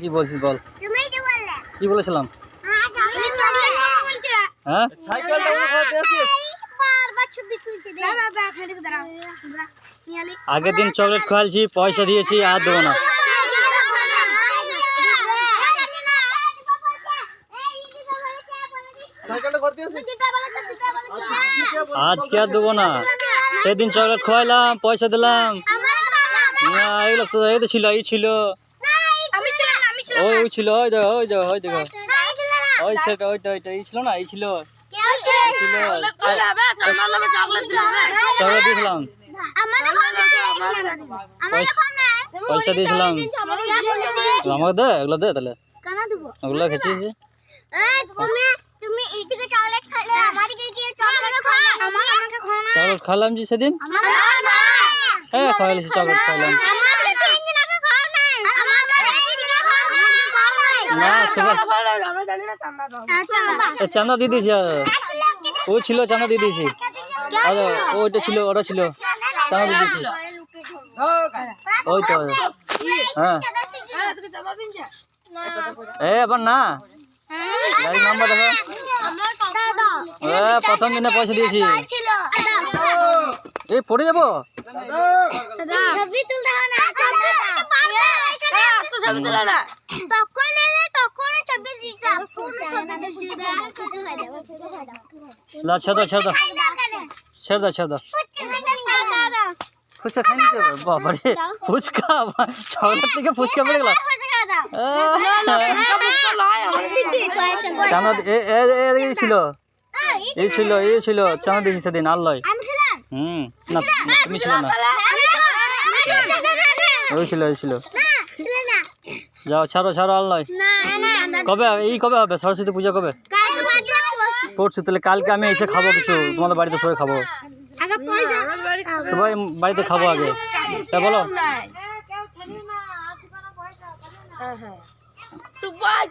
কি বলছিস বল? তুমি তো বললে। কি বলেছিলাম? হ্যাঁ দাঁড়াও নিয়ালি। আগের দিন চকলেট খাওয়ালছি পয়সা দিয়েছি আর দেবো না। সাইকেলটা করতে আজকে আর দেবো না। সেদিন চকলেট খাওয়াইলাম পয়সা দিলাম। এগুলো এই তো ছিল এই ছিল আমি ছিলাম আমি ছিলাম ওই ছিল ওই দেখো ওই দেখো ওই দেখো। ওই সেটা ওইটা ওইটা এই ছিল না এই ছিল। ছিল দিয়েছিলাম পয়সা দিয়েছিলাম আমাকে দে এগুলো দে তাহলে। ওগুলো খেয়েছিস এই, তুমি তুমি চকলেট খাওয়ালাম যে সেদিন? হ্যাঁ খাওয়াইছি চকলেট খাওয়ালাম আমার তিন দিন আগে খাও না আমার তিন দিন আগে খাও না খাও না না সেবার আচ্ছা এ, চাঁদা দিয়ে দিয়েছি ও ছিল চাঁদা দিয়ে দিয়েছি। আর ওইটা ছিল ওটা ছিল। চাঁদা দিয়ে দিয়েছি। ওই তো। হ্যাঁ। এ আবার না। গাড়ির নাম্বার দেখো। প্রথম দিনে পয়সা দিয়েছি। এ পড়ে যাব? ছবি তুলতে হয় না ছবি তুলে না। লা ছেড়ে দাও ছেড়ে দাও। ছেড়ে দাও ছেড়ে দাও। ফুচকা খাই নিতে বাবা রে ফুচকা? চকলেট থেকে ফুচকা পড়ে গেল চাঁদা এই ছিল। এই ছিল এই ছিল চাঁদা দিয়েছি সেদিন আর লয় হুম। না তুমি ছিল না। ওই ছিল ওই ছিল। যাও ছাড়ো ছাড়ো আর নয় কবে এই কবে হবে? সরস্বতী পূজা কবে? পড়ছি তাহলে কালকে আমি এসে খাব কিছু। তোমাদের বাড়িতে সবাই খাব। সবাই বাড়িতে খাব আগে। তা বলো। সুপার